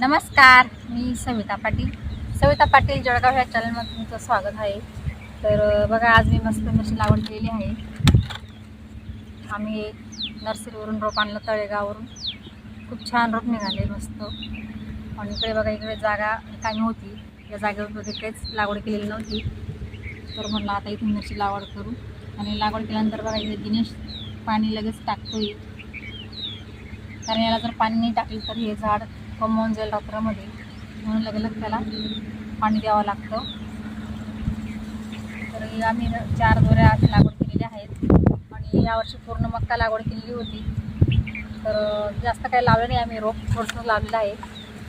नमस्कार मी सविता पाटील. सविता पाटील जळगाव ह्या चॅनलमध्ये तुमचं स्वागत आहे. तर बघा आज मी मस्त मिरची लागवड केलेली आहे. आम्ही नर्सरीवरून रोप आणलं तळेगाववरून. खूप छान रोप निघाले मस्त. आणि इकडे बघा इकडे जागा कामी होती. या जागेवर काहीच लागवड केलेली नव्हती. तर म्हणलं आता इथून मिरची लागवड करू. आणि लागवड केल्यानंतर बघा इथे दिनेश पाणी लगेच टाकतोय. कारण याला जर पाणी नाही टाकलं तर हे झाड कमवून जाईल रात्रामध्ये म्हणून लगेच त्याला पाणी द्यावं लागतं. तर आम्ही चार दोऱ्या लागवड केलेल्या आहेत. आणि यावर्षी पूर्ण मक्का लागवड केलेली होती. तर जास्त काही लावलं नाही आम्ही. रोप थोडंसं लावलेलं आहे.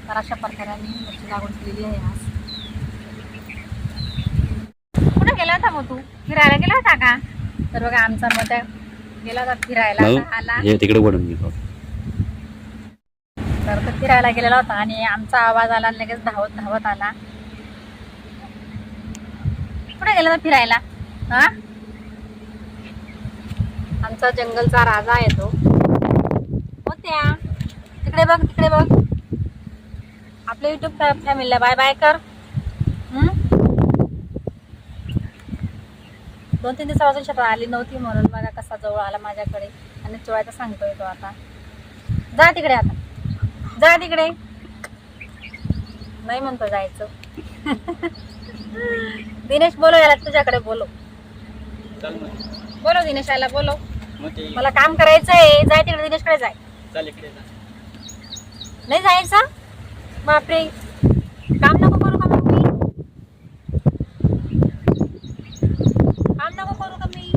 तर अशा प्रकारे आम्ही मिरची लागवड केलेली आहे आज. कुठे गेला होता मग तू? फिरायला गेला होता का? तर बघा आमचा मग गेला होता फिरायला. आला. तिकडे तर तो फिरायला गेलेला होता आणि आमचा आवाज आला लगेच धावत धावत आला. कुठे गेला फिरायला? हा? आमचा जंगलचा राजा आहे तो. हो त्या तिकडे बघ तिकडे बघ. आपल्या युट्यूब फॅमिलीला बाय बाय कर. हम्म? दोन तीन दिवसापासून शेतात आली नव्हती म्हणून बघा कसा जवळ आला माझ्याकडे. आणि चोळायचा सांगतोय तो आता. जा तिकडे आता. जा तिकडे. नाही म्हणतो जायचं. दिनेश बोलो याला तुझ्याकडे बोलो बोलो दिनेश याला बोलो मला काम करायचं आहे जाय तिकडे दिनेशकडे जाय. नाही जायचं? बापरे. काम नको करू का मी काम नको करू का मी.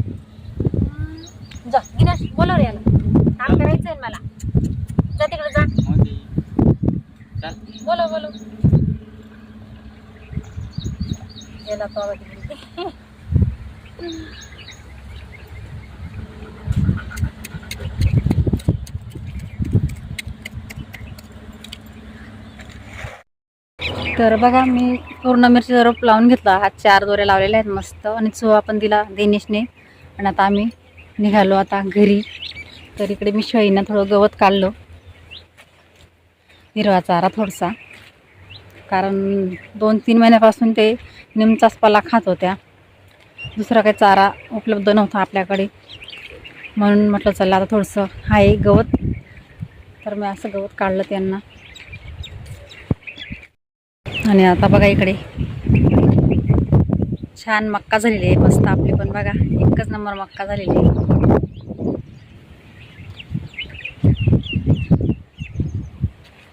जा दिनेश बोलो रे याला. काम करायचं आहे मला जा तिकडे जा बोलो बोलो. गेला तो आवाज तर बघा मी पूर्ण मिरचीचा रोप लावून घेतला. हा चार दोऱ्या लावलेल्या आहेत मस्त. आणि चोहा पण दिला दिनेशने. आणि आता आम्ही निघालो आता घरी. तर इकडे मी शाईनं थोडं गवत काढलं. हिरवा चारा थोडासा. कारण दोन तीन महिन्यापासून ते निमचाच पाला खात होत्या. दुसरा काही चारा उपलब्ध नव्हता आपल्याकडे. म्हणून म्हटलं चला आता थोडंसं आहे गवत. तर मी असं गवत काढलं त्यांना. आणि आता बघा इकडे. छान मक्का झालेली आहे. मस्त आपली पण बघा. एकच नंबर मक्का झालेली आहे.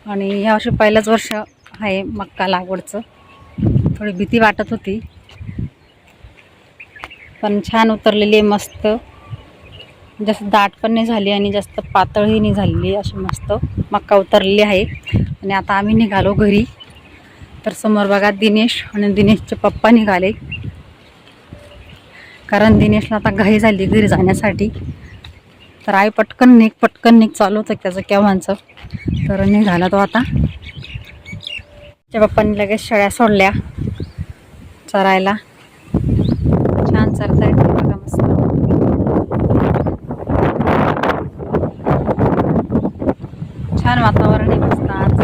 आणि ह्या वर्षी पहिलंच वर्ष आहे मक्का लागवडचं थोडी भीती वाटत होती. पण छान उतरलेली आहे मस्त. जास्त दाट पण नाही झाली आणि जास्त पातळही नाही झालेली अशी मस्त मक्का उतरलेली आहे. आणि आता आम्ही निघालो घरी. तर समोर बघा दिनेश आणि दिनेशचे पप्पा निघाले. कारण दिनेशला आता घाई झाली घरी जाण्यासाठी. तर आई पटकन निघ पटकन निघ. चालू होतं त्याचं केव्हांचं तर निघाला तो आता. त्या पप्पांनी लगेच शेळ्या सोडल्या चरायला. छान चरतायत बघा मस्त. छान वातावरण आहे मस्त आज.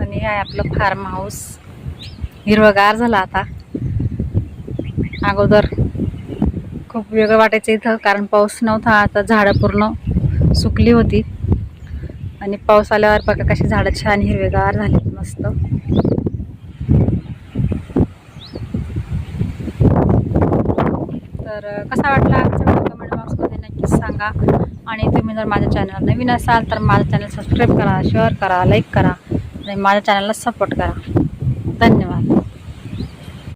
आणि हे आहे आपलं फार्म हाऊस हिरवगार झाला आता. अगोदर खूप वेगळं वाटायचं इथं कारण पाऊस नव्हता आता झाडं पूर्ण सुकली होती. आणि पाऊस आल्यावर बघा कशी झाडं छान हिरवेगार झाली मस्त. तर कसा वाटला आजचा कमेंट बॉक्समध्ये नक्कीच सांगा. आणि तुम्ही जर माझ्या चॅनल नवीन असाल तर माझं चॅनल सबस्क्राईब करा शेअर करा लाईक करा. आणि माझ्या चॅनलला सपोर्ट करा. धन्यवाद